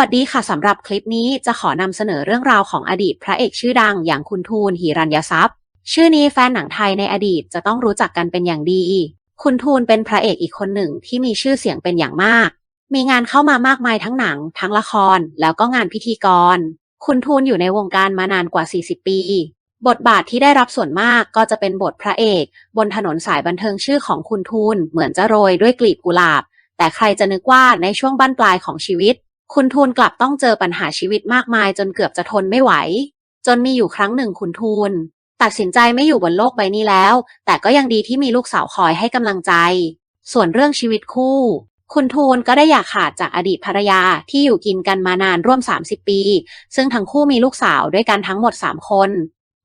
วัสดีค่ะสำหรับคลิปนี้จะขอนำเสนอเรื่องราวของอดีตพระเอกชื่อดังอย่างคุณทูลหิรัญยทรัพย์ ชื่อนี้แฟนหนังไทยในอดีตจะต้องรู้จักกันเป็นอย่างดี คุณทูลเป็นพระเอกอีกคนหนึ่งที่มีชื่อเสียงเป็นอย่างมาก มีงานเข้ามามากมายทั้งหนัง ทั้งละคร แล้วก็งานพิธีกร คุณทูลอยู่ในวงการมานานกว่า 40 ปี บทบาทที่ได้รับส่วนมากก็จะเป็นบทพระเอก บนถนนสายบันเทิงชื่อของคุณทูลเหมือนจะโรยด้วยกลีบกุหลาบ แต่ใครจะนึกว่าในช่วงบั้นปลายของชีวิต คุณทูลกลับต้องเจอปัญหาชีวิตมากมายจนเกือบจะทนไม่ไหว จนมีอยู่ครั้งหนึ่งคุณทูลตัดสินใจไม่อยู่บนโลกใบนี้แล้ว แต่ก็ยังดีที่มีลูกสาวคอยให้กำลังใจ ส่วนเรื่องชีวิตคู่ คุณทูลก็ได้อยากขาดจากอดีตภรรยาที่อยู่กินกันมานานร่วม 30 ปี ซึ่งทั้งคู่มีลูกสาวด้วยกันทั้งหมด 3 คน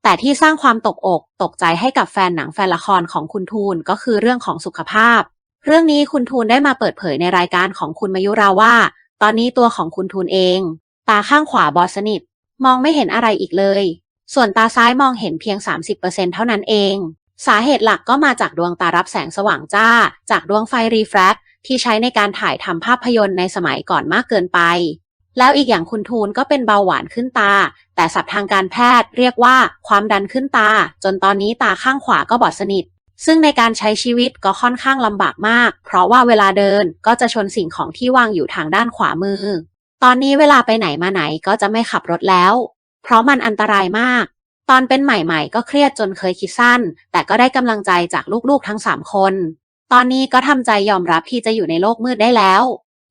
แต่ที่สร้างความตกอกตกใจให้กับแฟนหนังแฟนละครของคุณทูลก็คือเรื่องของสุขภาพ เรื่องนี้คุณทูลได้มาเปิดเผยในรายการของคุณมายุราว่า ตอนนี้ตัวของคุณทูลเอง ตาข้างขวาบอดสนิท มองไม่เห็นอะไรอีกเลย ส่วนตาซ้ายมองเห็นเพียง 30%เท่านั้นเอง สาเหตุหลักก็มาจากดวงตารับแสงสว่างจ้า จากดวงไฟรีแฟรกที่ใช้ในการถ่ายทำภาพยนตร์ในสมัยก่อนมากเกินไป แล้วอีกอย่างคุณทูลก็เป็นเบาหวานขึ้นตา แต่ศัพท์ทางการแพทย์เรียกว่าความดันขึ้นตา จนตอนนี้ตาข้างขวาก็บอดสนิท ซึ่งในการใช้ชีวิตก็ค่อนข้างลำบากมาก เพราะว่าเวลาเดินก็จะชนสิ่งของที่วางอยู่ทางด้านขวามือ ตอนนี้เวลาไปไหนมาไหนก็จะไม่ขับรถแล้ว เพราะมันอันตรายมาก ตอนเป็นใหม่ๆ ก็เครียดจนเคยคิดสั้น แต่ก็ได้กำลังใจจากลูกๆทั้งสามคน ตอนนี้ก็ทำใจยอมรับที่จะอยู่ในโลกมืดได้แล้ว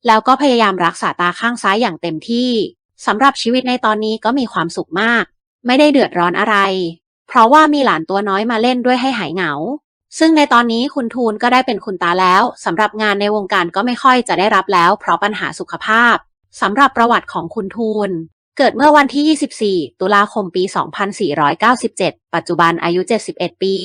แล้วก็พยายามรักษาตาข้างซ้ายอย่างเต็มที่สำหรับชีวิตในตอนนี้ก็มีความสุขมาก ไม่ได้เดือดร้อนอะไร เพราะว่ามีหลานตัวน้อยมาเล่นด้วยให้หายเหงา ซึ่งในตอนนี้คุณทูลก็ได้เป็นคุณตาแล้วสำหรับงานในวงการก็ไม่ค่อยจะได้รับแล้ว เพราะปัญหาสุขภาพสำหรับประวัติของคุณทูล เกิดเมื่อวันที่ 24 ตุลาคมปี 2497 ปัจจุบันอายุ 71 ปี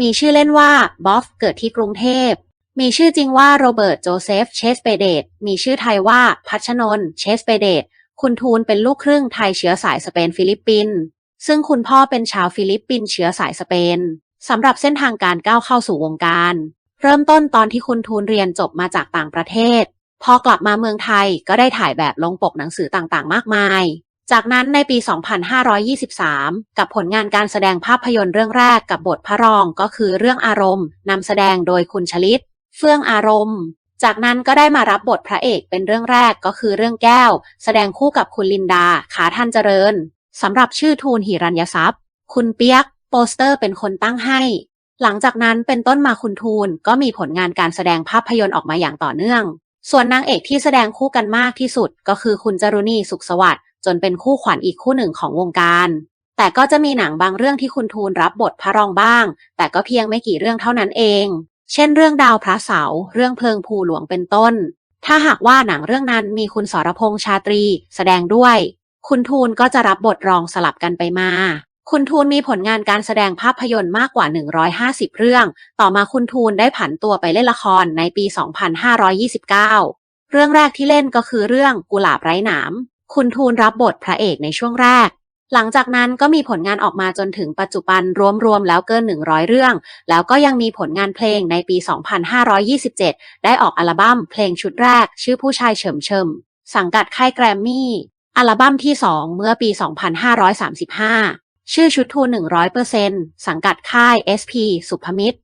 มีชื่อเล่นว่าบ๊อฟเกิดที่กรุงเทพ มีชื่อจริงว่าโรเบิร์ตโจเซฟเชสเปเดตมีชื่อไทยว่าพัชนนท์เชสเปเดตคุณทูลเป็นลูกครึ่งไทยเชื้อสายสเปนฟิลิปปินส์ซึ่งคุณพ่อเป็นชาวฟิลิปปินส์เชื้อสายสเปน สำหรับเส้นทางการก้าวเข้าสู่วงการ เริ่มต้นตอนที่คุณทูลเรียนจบมาจากต่างประเทศ พอกลับมาเมืองไทยก็ได้ถ่ายแบบลงปกหนังสือต่างๆ มากมาย จากนั้นในปี 2523 กับผลงานการแสดงภาพยนตร์เรื่องแรกกับบทพระรองก็คือเรื่องอารมณ์นำแสดงโดยคุณชลิต เฟื่องอารมณ์ จากนั้นก็ได้มารับบทพระเอกเป็นเรื่องแรกก็คือเรื่องแก้ว แสดงคู่กับคุณลินดา ขาทันเจริญสำหรับชื่อทูลหิรัญยทรัพย์ คุณเปียก โปสเตอร์เป็นคนตั้งให้ หลังจากนั้นเป็นต้นมาคุณทูลก็มีผลงานการแสดงภาพยนตร์ออกมาอย่างต่อเนื่อง ส่วนนางเอกที่แสดงคู่กันมากที่สุด ก็คือคุณจารุณีสุขสวัสดิ์จนเป็นคู่ขวัญอีกคู่หนึ่งของวงการ แต่ก็จะมีหนังบางเรื่องที่คุณทูลรับบทพระรองบ้าง แต่ก็เพียงไม่กี่เรื่องเท่านั้นเอง เช่น เรื่องดาวพระเสา เรื่องเพลิงภูหลวงเป็นต้น ถ้าหากว่าหนังเรื่องนั้นมีคุณสรพงษ์ชาตรี แสดงด้วย คุณทูลก็จะรับบทรองสลับกันไปมา คุณทูลมีผลงานการแสดงภาพยนตร์มากกว่า 150 เรื่อง ต่อมาคุณทูลได้ผันตัวไปเล่นละครในปี 2529 เรื่องแรกที่เล่นก็คือเรื่องกุหลาบไร้หนาม คุณทูลรับบทพระเอกในช่วงแรก หลังจากนั้นก็มีผลงานออกมาจนถึงปัจจุบันรวมๆแล้วเกิน 100 เรื่อง แล้วก็ยังมีผลงานเพลงในปี 2527 ได้ออกอัลบั้มเพลงชุดแรก ชื่อผู้ชายเฉิมเฉิมสังกัดค่ายแกรมมี่ อัลบั้มที่ 2 เมื่อปี 2535 ชื่อชุดทูน100%สังกัดค่าย SP สุภมิตร